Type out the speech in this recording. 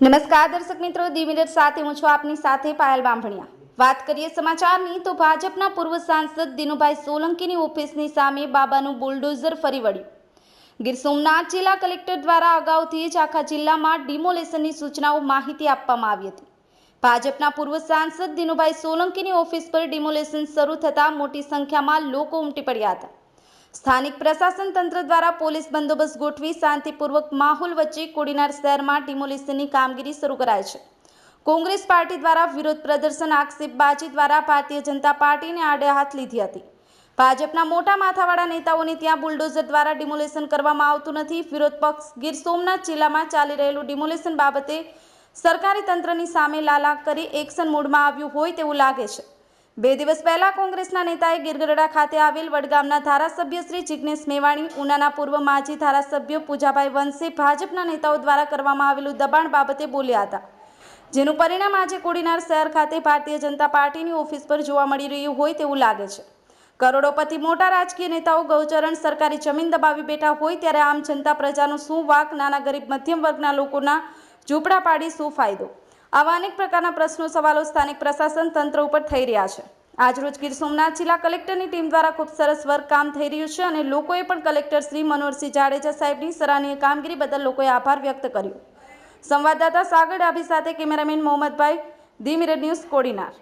નમસ્કાર દર્શક મિત્રો, દી સાથે હું છું આપની સાથે પાયલ બાંભણિયા વાત કરીએ સમાચારની તો ભાજપના પૂર્વ સાંસદ દિનુભાઈ સોલંકીની ઓફિસની સામે બાબાનું બુલડોઝર ફરી વળ્યું. ગીર સોમનાથ જિલ્લા કલેક્ટર દ્વારા અગાઉથી જ આખા જિલ્લામાં ડિમોલેશનની સૂચનાઓ માહિતી આપવામાં આવી હતી. ભાજપના પૂર્વ સાંસદ દિનુભાઈ સોલંકીની ઓફિસ પર ડિમોલેશન શરૂ થતાં મોટી સંખ્યામાં લોકો ઉમટી પડ્યા હતા. સ્થાનિક પ્રશાસન તંત્ર દ્વારા પોલીસ બંદોબસ્ત ગોઠવી શાંતિપૂર્વક માહોલ વચ્ચે કોડીનાર શહેરમાં ડિમોલિશનની કામગીરી શરૂ કરાઈ છે. કોંગ્રેસ પાર્ટી દ્વારા વિરોધ પ્રદર્શન આક્ષેપબાજી દ્વારા ભારતીય જનતા પાર્ટીને આડે હાથ લીધી હતી. ભાજપના મોટા માથાવાળા નેતાઓને ત્યાં બુલડોઝર દ્વારા ડિમોલેશન કરવામાં આવતું નથી. વિરોધ પક્ષ ગીર સોમનાથ જિલ્લામાં ચાલી રહેલું ડિમોલેશન બાબતે સરકારી તંત્રની સામે લાલા કરી એક્શન મોડમાં આવ્યું હોય તેવું લાગે છે. બે દિવસ પહેલા કોંગ્રેસના નેતાએ ગીરગઢડા ખાતે આવેલ વડગામના ધારાસભ્ય શ્રી જિજ્ઞેશ મેવાણી, ઉનાના પૂર્વ માજી ધારાસભ્ય પૂજાભાઈ વંશે, ભાજપના નેતાઓ દ્વારા કરવામાં આવેલું દબાણ બાબતે બોલ્યા હતા. જેનું પરિણામ આજે કોડીનાર શહેર ખાતે ભારતીય જનતા પાર્ટીની ઓફિસ પર જોવા મળી રહ્યું હોય તેવું લાગે છે. કરોડોપતિ મોટા રાજકીય નેતાઓ ગૌચરણ સરકારી જમીન દબાવી બેઠા હોય ત્યારે આમ જનતા પ્રજાનો શું વાક, નાના ગરીબ મધ્યમ વર્ગના લોકોના ઝૂંપડા પાડી શું ફાયદો? આવા અનેક પ્રકારના પ્રશ્નો, સવાલો સ્થાનિક પ્રશાસન તંત્ર ઉપર થઈ રહ્યા છે. આજરોજ ગીર સોમનાથ જિલ્લા કલેક્ટરની ટીમ દ્વારા ખૂબ સરસ વર્ક કામ થઈ રહ્યું છે અને લોકોએ પણ કલેક્ટર શ્રી મનોહરસિંહ જાડેજા સાહેબની સરાહનીય કામગીરી બદલ લોકોએ આભાર વ્યક્ત કર્યો. સંવાદદાતા સાગર ડાભી સાથે કેમેરામેન મોહમ્મદભાઈ ધી ન્યૂઝ કોડીનાર.